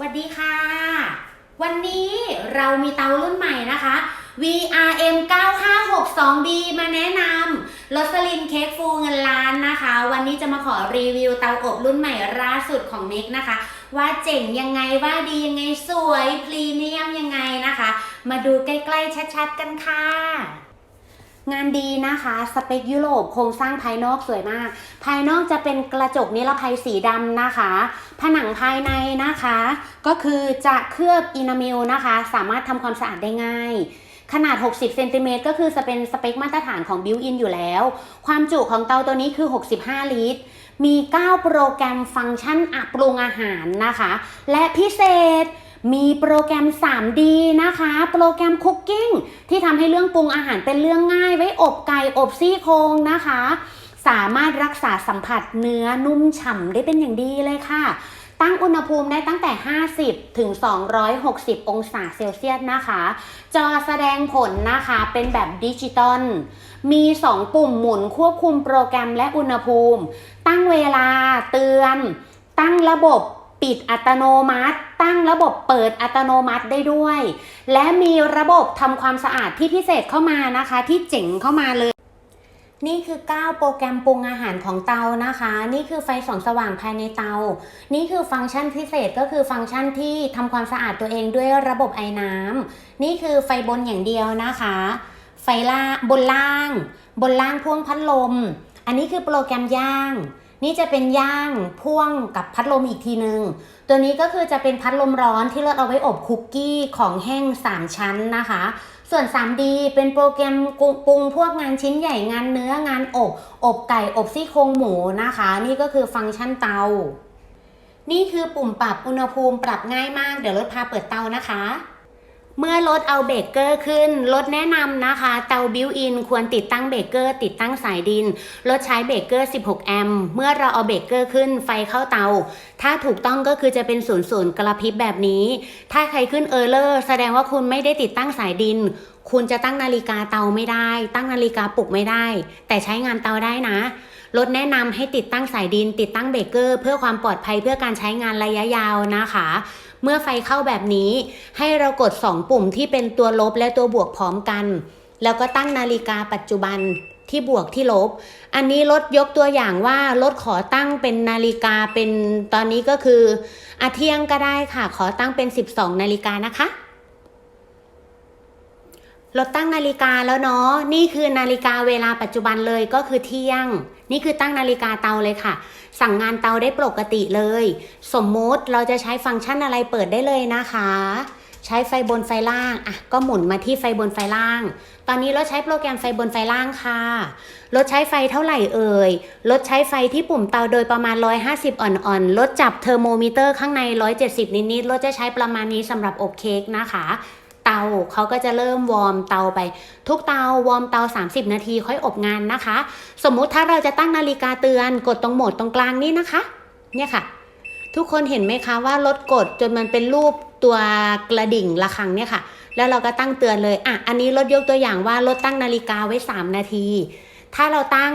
วัสดีค่ะ วันนี้เรามีเตารุ่นใหม่นะคะ VRM 9562B มาแนะนำลอสลินเค้กฟูเงินล้านนะคะ วันนี้จะมาขอรีวิวเตาอบรุ่นใหม่ล่าสุดของมิกนะคะ ว่าเจ๋งยังไงว่าดียังไงสวย พรีเมียมยังไงนะคะ มาดูใกล้ๆชัดๆกันค่ะ งานดีนะคะ สเปคยุโรปโครงสร้างภายนอกสวยมาก ภายนอกจะเป็นกระจกนิรภัยสีดำนะคะ ผนังภายในนะคะ ก็คือจะเคลือบอินามิลนะคะ สามารถทำความสะอาดได้ง่ายขนาด 60 เซนติเมตรก็คือจะเป็นสเปคมาตรฐานของบิวอินอยู่แล้ว ความจุของเตาตัวนี้คือ 65 ลิตร มี 9 โปรแกรมฟังก์ชันอัปรุงอาหารนะคะ และพิเศษ มีโปรแกรม 3D นะคะ โปรแกรมคุกกิ้งที่ทำให้เรื่องปรุงอาหารเป็นเรื่องง่าย ไว้อบไก่อบซี่โครงนะคะ สามารถรักษาสัมผัสเนื้อนุ่มฉ่ำได้เป็นอย่างดีเลยค่ะ ตั้งอุณหภูมิได้ตั้งแต่ 50 ถึง 260 องศาเซลเซียสนะคะ จอแสดงผลนะคะเป็นแบบดิจิตอล มี 2 ปุ่มหมุนควบคุมโปรแกรมและอุณหภูมิ ตั้งเวลาเตือน ตั้งระบบ ปิดอัตโนมัติ ตั้งระบบเปิดอัตโนมัติได้ด้วย และมีระบบทำความสะอาดที่พิเศษเข้ามานะคะ ที่เจ๋งเข้ามาเลย นี่คือ 9 โปรแกรมปรุงอาหารของเตานะคะ นี่คือไฟส่องสว่างภายในเตา นี่คือฟังก์ชันพิเศษก็คือฟังก์ชันที่ทำความสะอาดตัวเองด้วยระบบไอ้น้ำนี่คือไฟบนอย่างเดียวนะคะ ไฟล่างบนล่าง บนล่างพ่วงพัดลม อันนี้คือโปรแกรมย่าง นี่จะเป็นย่างพ่วงกับพัดลมอีกทีนึง ตัวนี้ก็คือจะเป็นพัดลมร้อนที่เราเอาไว้อบคุกกี้ของแห้ง 3 ชั้นนะคะ ส่วน 3D เป็นโปรแกรมปรุงพวกงานชิ้นใหญ่งานเนื้องานอบ อบไก่อบซี่โครงหมูนะคะ นี่ก็คือฟังก์ชันเตา นี่คือปุ่มปรับอุณหภูมิปรับง่ายมาก เดี๋ยวรถพาเปิดเตานะคะ เมื่อรถเอาเบรกเกอร์ขึ้น รถแนะนำนะคะ เตาบิวอินควรติดตั้งเบรกเกอร์ติดตั้งสายดิน รถใช้เบรกเกอร์ 16 แอมป์ เมื่อเราเอาเบรกเกอร์ขึ้นไฟเข้าเตา ถ้าถูกต้องก็คือจะเป็นศูนย์ศูนย์กระพริบแบบนี้ ถ้าใครขึ้นเออร์เลอร์แสดงว่าคุณไม่ได้ติดตั้งสายดิน คุณจะตั้งนาฬิกาเตาไม่ได้ ตั้งนาฬิกาปลุกไม่ได้ แต่ใช้งานเตาได้นะรถแนะนำให้ติดตั้งสายดิน ติดตั้งเบรกเกอร์ เพื่อความปลอดภัยเพื่อการใช้งานระยะยาวนะคะ เมื่อไฟเข้าแบบนี้ ให้เรากด 2 ปุ่มที่เป็นตัวลบและตัวบวกพร้อมกัน แล้วก็ตั้งนาฬิกาปัจจุบันที่บวกที่ลบ อันนี้รถยกตัวอย่างว่ารถขอตั้งเป็นนาฬิกาเป็นตอนนี้ก็คืออาเที่ยงก็ได้ค่ะ ขอตั้งเป็น 12 นาฬิกานะคะ รถตั้งนาฬิกาแล้วเนาะนี่คือนาฬิกาเวลาปัจจุบันเลยก็คือเที่ยง นี่คือตั้งนาฬิกาเตาเลยค่ะ สั่งงานเตาได้ปกติเลย สมมติเราจะใช้ฟังก์ชันอะไรเปิดได้เลยนะคะ ใช้ไฟบนไฟล่างอะก็หมุนมาที่ไฟบนไฟล่าง ตอนนี้เราใช้โปรแกรมไฟบนไฟล่างค่ะลดใช้ไฟเท่าไหร่เอ่ยลดใช้ไฟที่ปุ่มเตาโดยประมาณ 150 อ่อนๆลดจับเทอร์โมมิเตอร์ข้างใน 170 นิดๆลดจะใช้ประมาณนี้สำหรับอบเค้กนะคะ เตาเขาก็จะเริ่มวอร์มเตาไป ทุกเตาวอร์มเตา 30 นาทีค่อยอบงานนะคะ สมมุติถ้าเราจะตั้งนาฬิกาเตือนกดตรงโหมดตรงกลางนี้นะคะ เนี่ยค่ะ ทุกคนเห็นไหมคะว่ารถกดจนมันเป็นรูปตัวกระดิ่งระฆังเนี่ยค่ะ แล้วเราก็ตั้งเตือนเลยอะอันนี้รถยกตัวอย่างว่ารถตั้งนาฬิกาไว้ 3 นาที ถ้าเราตั้ง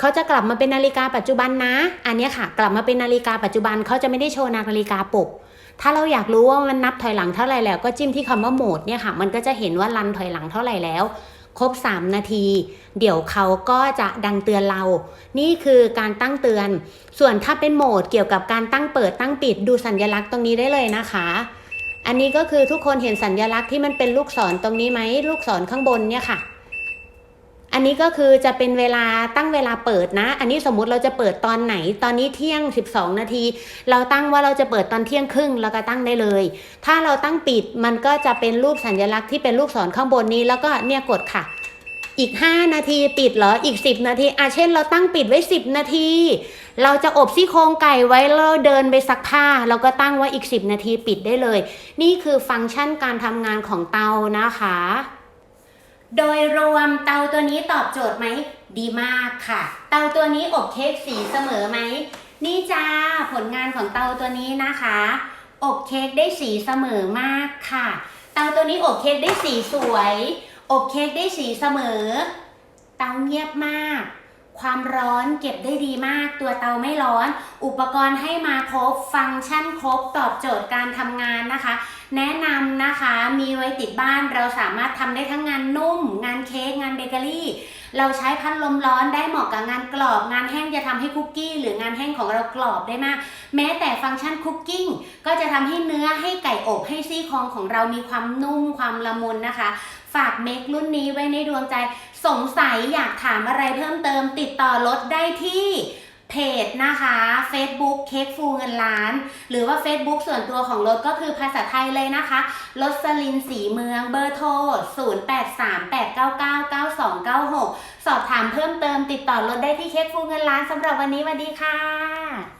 เขาจะกลับมาเป็นนาฬิกาปัจจุบันนะ อันนี้ค่ะ กลับมาเป็นนาฬิกาปัจจุบันเขาจะไม่ได้โชว์นาฬิกาปลุกถ้าเราอยากรู้ว่ามันนับถอยหลังเท่าไหร่แล้ว ก็จิ้มที่คำว่าโหมดเนี่ยค่ะ มันก็จะเห็นว่ารันถอยหลังเท่าไหร่แล้ว ครบ 3 นาที เดี๋ยวเขาก็จะดังเตือนเรา นี่คือการตั้งเตือน ส่วนถ้าเป็นโหมดเกี่ยวกับการตั้งเปิดตั้งปิดดูสัญลักษณ์ตรงนี้ได้เลยนะคะ อันนี้ก็คือทุกคนเห็นสัญลักษณ์ที่มันเป็นลูกศรตรงนี้ไหมลูกศรข้างบนเนี่ยค่ะ อันนี้ก็คือจะเป็นเวลาตั้งเวลาเปิดนะ อันนี้สมมุติเราจะเปิดตอนไหน ตอนนี้เที่ยง 12 นาที เราตั้งว่าเราจะเปิดตอนเที่ยงครึ่งเราก็ตั้งได้เลย ถ้าเราตั้งปิดมันก็จะเป็นรูปสัญลักษณ์ที่เป็นลูกศรข้างบนนี้ แล้วก็เนี่ยกดค่ะ อีก 5 นาทีปิดเหรอ อีก 10 นาทีอะเช่น เราตั้งปิดไว้ 10 นาที เราจะอบซี่โครงไก่ไว้แล้วเดินไปซักผ้า เราก็ตั้งไว้อีก 10 นาทีปิดได้เลย นี่คือฟังก์ชันการทำงานของเตานะคะ โดยรวมเตาตัวนี้ตอบโจทย์ไหม ดีมากค่ะ เตาตัวนี้อบเค้กสีเสมอไหม นี่จ้าผลงานของเตาตัวนี้นะคะ อบเค้กได้สีเสมอมากค่ะ เตาตัวนี้อบเค้กได้สีสวย อบเค้กได้สีเสมอ เตาเงียบมาก ความร้อนเก็บได้ดีมากตัวเตาไม่ร้อน อุปกรณ์ให้มาครบฟังก์ชันครบตอบโจทย์การทำงานนะคะ แนะนำนะคะมีไว้ติดบ้านเราสามารถทำได้ทั้งงานนุ่ม งานเค้กงานเบเกอรี่ เราใช้พัดลมร้อนได้เหมาะกับงานกรอบ งานแห้งจะทำให้คุกกี้ หรืองานแห้งของเรากรอบได้มาก แม้แต่ฟังก์ชันคุกกิ้งก็จะทำให้เนื้อให้ไก่อบให้ซี่โครงของเรามีความนุ่มความละมุนนะคะ ฝากเมครุ่นนี้ไว้ในดวงใจ สงสัยอยากถามอะไรเพิ่มเติมติดต่อรถได้ที่เพจนะคะ Facebook เค้กฟูเงินล้าน หรือว่า Facebook ส่วนตัวของรถก็คือภาษาไทยเลยนะคะรถสลินสีเมืองเบอร์โทร 0838999296 สอบถามเพิ่มเติมติดต่อรถได้ที่เค้กฟูเงินล้านสำหรับวันนี้สวัสดีค่ะ